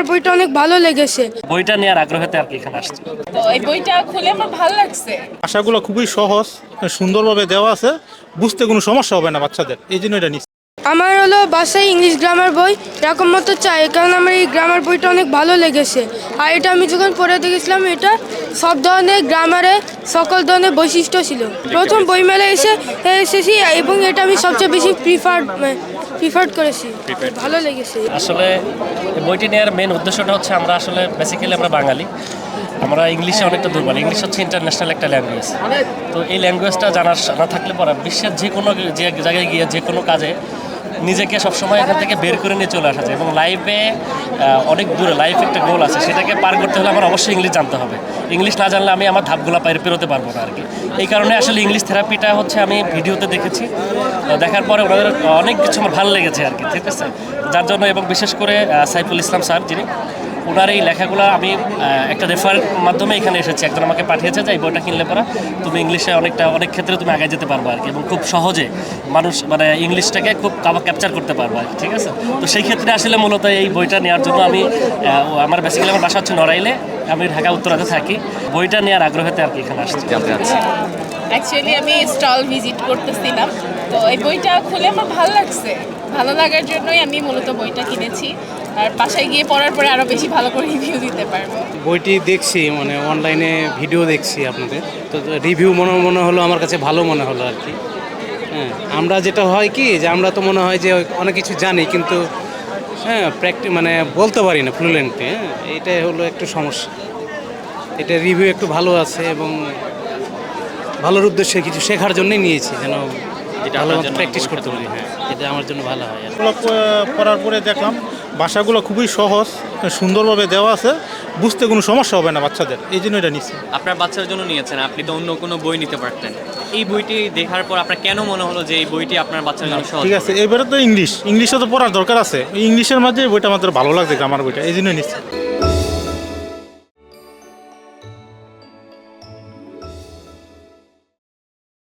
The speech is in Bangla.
গ্রামার বইটা অনেক ভালো লেগেছে। বইটা নেওয়ার আগ্রহতে আর কি এখানে আসছে তো এই বইটা খুলে আমার ভালো লাগছে। ভাষাগুলো খুবই সহজ সুন্দরভাবে দেওয়া আছে বুঝতে কোনো সমস্যা হবে না বাচ্চাদের এই জন্য এটা নিচ্ছি। আমার হলো বাসায় ইংলিশ গ্রামার বই এরকম মতো চাই কারণ আমার এই গ্রামার বইটা অনেক ভালো লেগেছে। আর এটা আমি যখন পড়ে দেখেছিলাম এটা সব ধরনের গ্রামারে সকল ধরনের বৈশিষ্ট্য ছিল। প্রথম বইমেলা এসে এসেছি এবং এটা আমি সবচেয়ে বেশি প্রিফার প্রিফার্ড করেছি। ভালো লেগেছে। আসলে বইটি নেওয়ার মেন উদ্দেশ্যটা হচ্ছে আমরা আসলে বেসিক্যালি আমরা বাঙালি। আমরা ইংলিশে অনেকটা দুর্বল। ইংলিশ হচ্ছে ইন্টারন্যাশনাল একটা ল্যাঙ্গুয়েজ তো এই ল্যাঙ্গুয়েজটা জানার না থাকলে পরে বিশ্বের যে কোনো যে জায়গায় গিয়ে যে কোনো কাজে নিজেকে সবসময় এখান থেকে বের করে নিয়ে চলে আসা যায় এবং লাইফে অনেক দূরে লাইফ একটা গোল আছে, সেটাকে পার করতে হলে আমার অবশ্যই ইংলিশ জানতে হবে। ইংলিশ না জানলে আমি আমার ধাপগুলো পায়ে পেরোতে পারব না আর কি এই কারণে আসলে ইংলিশ থেরাপিটা হচ্ছে আমি ভিডিওতে দেখেছি। দেখার পরে ওনাদের অনেক কিছু আমার ভালো লেগেছে আর কি ঠিক আছে? যার জন্য এবং বিশেষ করে সাইফুল ইসলাম স্যার যিনি ওনার এই লেখাগুলো আমি একটা রেফার মাধ্যমে এখানে এসেছি। একজন আমাকে পাঠিয়েছে যে এই বইটা কিনলে পরে তুমি ইংলিশে অনেকটা অনেক ক্ষেত্রে তুমি আগে যেতে পারবে আর কি এবং খুব সহজে মানুষ মানে ইংলিশটাকে খুব ক্যাপচার করতে পারবে আর কি, ঠিক আছে? তো সেই ক্ষেত্রে আসলে মূলত এই বইটা নেওয়ার জন্য আমি আমার বেসিক্যালি আমার বাসা হচ্ছে নড়াইলে। আমি ঢাকা উত্তরাতে থাকি। বইটা নেওয়ার আগ্রহেতে আর কি এখানে আসছি। জানতে চাচ্ছি। অ্যাকচুয়ালি আমি স্টল ভিজিট করতেছিলাম। তো এই বইটা খুলে আমার ভালো লাগছে। ভালো লাগার জন্যই আমি মূলত বইটা কিনেছি। আর বাসায় গিয়ে পড়ার পরে আরও বেশি ভালো করে রিভিউ দিতে পারব। বইটি দেখছি মানে অনলাইনে ভিডিও দেখছি আপনাদের। তো রিভিউ মনে মনে হলো আমার কাছে ভালো মনে হলো আর কি। হ্যাঁ আমরা যেটা হয় কি যে আমরা তো মনে হয় যে অনেক কিছু জানি কিন্তু হ্যাঁ প্র্যাকটি মানে বলতে পারি না ফ্লুয়েন্টলি হ্যাঁ এইটাই হলো একটু সমস্যা। এটা রিভিউ একটু ভালো আছে এবং ভালোর উদ্দেশ্যে কিছু শেখার জন্যই নিয়েছি যেন এটা ভালো প্র্যাকটিস করতে পারি হ্যাঁ এটা আমার জন্য ভালো হয় পড়ার পরে দেখলাম ভাষাগুলো খুবই সহজ সুন্দরভাবে দেওয়া আছে বুঝতে কোনো সমস্যা হবে না বাচ্চাদের এই জন্য এটা নিচ্ছি আপনার বাচ্চার জন্য নিয়েছেন আপনি তো অন্য কোনো বই নিতে পারতেন। এই বইটি দেখার পর আপনার কেন মনে হলো যে এই বইটি আপনার বাচ্চার জন্য সহজ ঠিক আছে এবারে তো ইংলিশ ইংলিশে তো পড়ার দরকার আছে ইংলিশের মাঝে বইটা আমাদের ভালো লাগছে আমার বইটা এই জন্যই নিচ্ছি